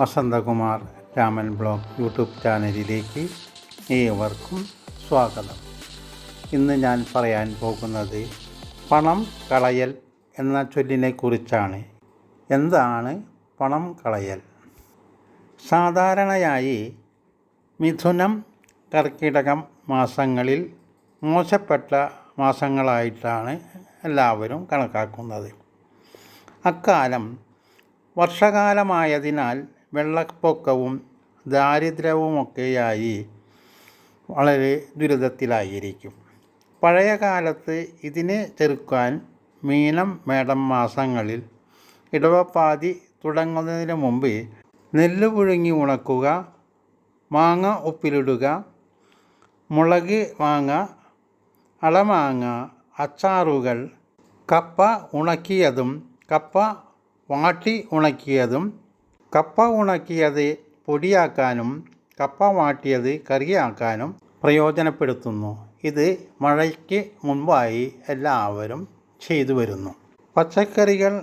Vasanthakumar Raman blog YouTube ചാനലിലേക്ക് ഏവർക്കും സ്വാഗതം. ഇന്ന് ഞാൻ പറയാൻ പോകുന്നത് പണം കളയൽ എന്ന ചൊല്ലിനെക്കുറിച്ചാണ്. എന്താണ് പണം കളയൽ? സാധാരണയായി മിഥുനം കർക്കിടകം മാസങ്ങളിൽ മോശപ്പെട്ട മാസങ്ങളായിട്ടാണ് എല്ലാവരും കണക്കാക്കുന്നത്. അക്കാലം വർഷകാലമായതിനാൽ വെള്ളപ്പൊക്കവും ദാരിദ്ര്യവുമൊക്കെയായി വളരെ ദുരിതത്തിലായിരിക്കും. പഴയ കാലത്ത് ഇതിനെ ചെറുക്കാൻ മീനം മേടം മാസങ്ങളിൽ ഇടവപ്പാതി തുടങ്ങുന്നതിന് മുമ്പ് നെല്ല് പുഴുങ്ങി ഉണക്കുക മാങ്ങ ഉപ്പിലിടുക മുളക് മാങ്ങ അളമാങ്ങ അച്ചാറുകൾ കപ്പ ഉണക്കിയതും കപ്പ വാട്ടി ഉണക്കിയതും കപ്പ ഉണക്കിയത് പൊടിയാക്കാനും കപ്പ വാട്ടിയത് കറിയാക്കാനും പ്രയോജനപ്പെടുത്തുന്നു. ഇത് മഴയ്ക്ക് മുൻപായി എല്ലാവരും ചെയ്തു വരുന്നു. പച്ചക്കറികൾ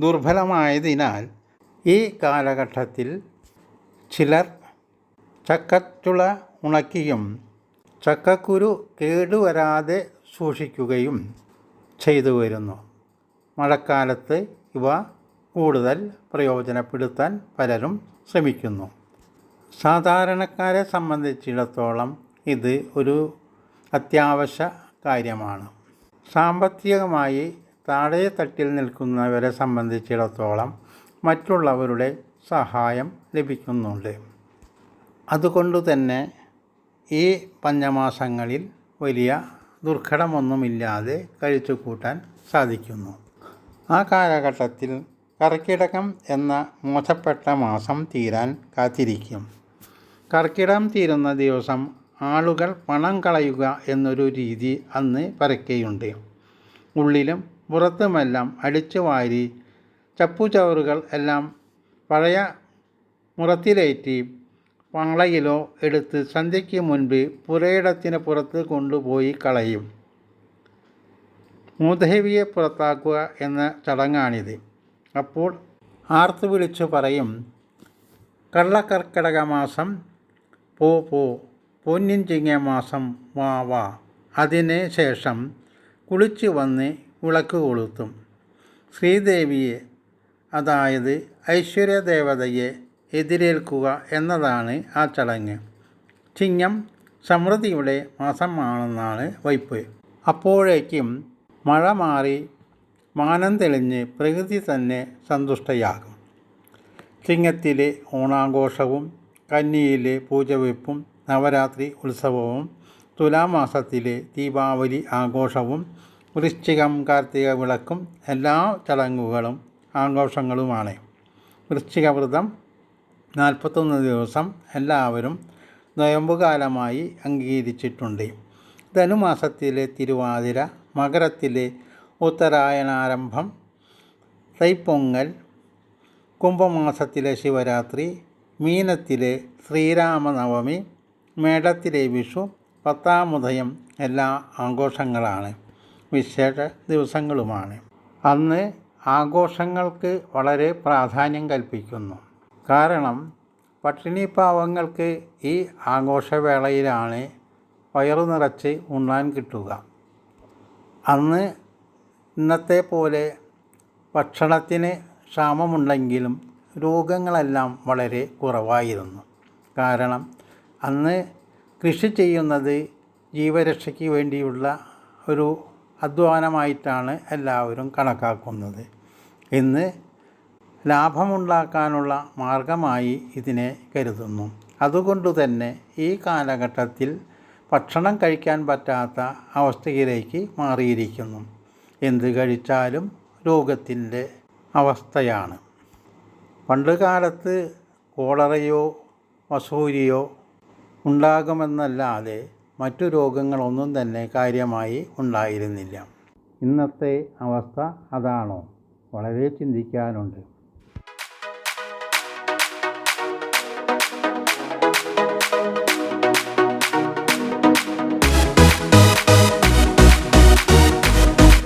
ദുർബലമായതിനാൽ ഈ കാലഘട്ടത്തിൽ ചിലർ ചക്കച്ചുള ഉണക്കിയും ചക്കക്കുരു കേടുവരാതെ സൂക്ഷിക്കുകയും ചെയ്തു വരുന്നു. മഴക്കാലത്ത് ഇവ കൂടുതൽ പ്രയോജനപ്പെടുത്താൻ പലരും ശ്രമിക്കുന്നു. സാധാരണക്കാരെ സംബന്ധിച്ചിടത്തോളം ഇത് ഒരു അത്യാവശ്യ കാര്യമാണ്. സാമ്പത്തികമായി താഴെ തട്ടിൽ നിൽക്കുന്നവരെ സംബന്ധിച്ചിടത്തോളം മറ്റുള്ളവരുടെ സഹായം ലഭിക്കുന്നുണ്ട്. അതുകൊണ്ട് തന്നെ ഈ പഞ്ഞമാസങ്ങളിൽ വലിയ ദുർഘടമൊന്നുമില്ലാതെ കഴിച്ചു കൂട്ടാൻ സാധിക്കുന്നു. ആ കാലഘട്ടത്തിൽ കർക്കിടകം എന്ന മോശപ്പെട്ട മാസം തീരാൻ കാത്തിരിക്കും. കർക്കിടകം തീരുന്ന ദിവസം ആളുകൾ പണം കളയുക എന്നൊരു രീതി അന്ന് പരക്കെയുണ്ട്. ഉള്ളിലും പുറത്തുമെല്ലാം അടിച്ചു വാരി ചപ്പുചവറുകൾ എല്ലാം പഴയ മുറത്തിലേറ്റി പാളയിലോ എടുത്ത് സന്ധ്യയ്ക്ക് മുൻപ് പുരയിടത്തിന് പുറത്ത് കൊണ്ടുപോയി കളയും. മൂദേവിയെ പുറത്താക്കുക എന്ന ചടങ്ങാണിത്. അപ്പോൾ ആർത്തു വിളിച്ചു പറയും കള്ളക്കർക്കിടക മാസം പോ പോ പൊന്നിൻ ചിങ്ങ മാസം വാ വാ അതിന് ശേഷം കുളിച്ചു വന്ന് വിളക്ക് കൊളുത്തും. ശ്രീദേവിയെ അതായത് ഐശ്വര്യദേവതയെ എതിരേൽക്കുക എന്നതാണ് ആ ചടങ്ങ്. ചിങ്ങം സമൃദ്ധിയുടെ മാസമാണെന്നാണ് വയ്പ് അപ്പോഴേക്കും മഴ മാറി മാനം തെളിഞ്ഞ് പ്രകൃതി തന്നെ സന്തുഷ്ടയാകും. ചിങ്ങത്തിലെ ഓണാഘോഷവും കന്നിയിലെ പൂജവെപ്പും നവരാത്രി ഉത്സവവും തുലാമാസത്തിലെ ദീപാവലി ആഘോഷവും വൃശ്ചികം കാർത്തിക വിളക്കും എല്ലാ ചടങ്ങുകളും ആഘോഷങ്ങളുമാണ്. വൃശ്ചിക വ്രതം നാൽപ്പത്തൊന്ന് ദിവസം എല്ലാവരും നൊയമ്പുകാലമായി അംഗീകരിച്ചിട്ടുണ്ട്. ധനുമാസത്തിലെ തിരുവാതിര മകരത്തിലെ ഉത്തരായണാരംഭം തൈപ്പൊങ്ങൽ കുംഭമാസത്തിലെ ശിവരാത്രി മീനത്തിലെ ശ്രീരാമനവമി മേടത്തിലെ വിഷു പത്താമുദയം എല്ലാ ആഘോഷങ്ങളാണ്. വിശേഷ ദിവസങ്ങളുമാണ്. അന്ന് ആഘോഷങ്ങൾക്ക് വളരെ പ്രാധാന്യം കൽപ്പിക്കുന്നു. കാരണം പട്ടിണി പാവങ്ങൾക്ക് ഈ ആഘോഷവേളയിലാണ് വയറു നിറച്ച് ഉണ്ണാൻ കിട്ടുക. അന്ന് ഇന്നത്തെ പോലെ ഭക്ഷണത്തിന് ക്ഷാമമുണ്ടെങ്കിലും രോഗങ്ങളെല്ലാം വളരെ കുറവായിരുന്നു. കാരണം അന്ന് കൃഷി ചെയ്യുന്നത് ജീവരക്ഷയ്ക്ക് വേണ്ടിയുള്ള ഒരു അധ്വാനമായിട്ടാണ് എല്ലാവരും കണക്കാക്കുന്നത്. ഇന്ന് ലാഭമുണ്ടാക്കാനുള്ള മാർഗമായി ഇതിനെ കരുതുന്നു. അതുകൊണ്ട് തന്നെ ഈ കാലഘട്ടത്തിൽ ഭക്ഷണം കഴിക്കാൻ പറ്റാത്ത അവസ്ഥയിലേക്ക് മാറിയിരിക്കുന്നു. എന്ത് കഴിച്ചാലും രോഗത്തിന്റെ അവസ്ഥയാണ്. പണ്ട് കാലത്ത് കോളറയോ വസൂരിയോ ഉണ്ടാകുമെന്നല്ലാതെ മറ്റു രോഗങ്ങളൊന്നും തന്നെ കാര്യമായി ഉണ്ടായിരുന്നില്ല. ഇന്നത്തെ അവസ്ഥ അതാണോ? വളരെ ചിന്തിക്കാനുണ്ട്.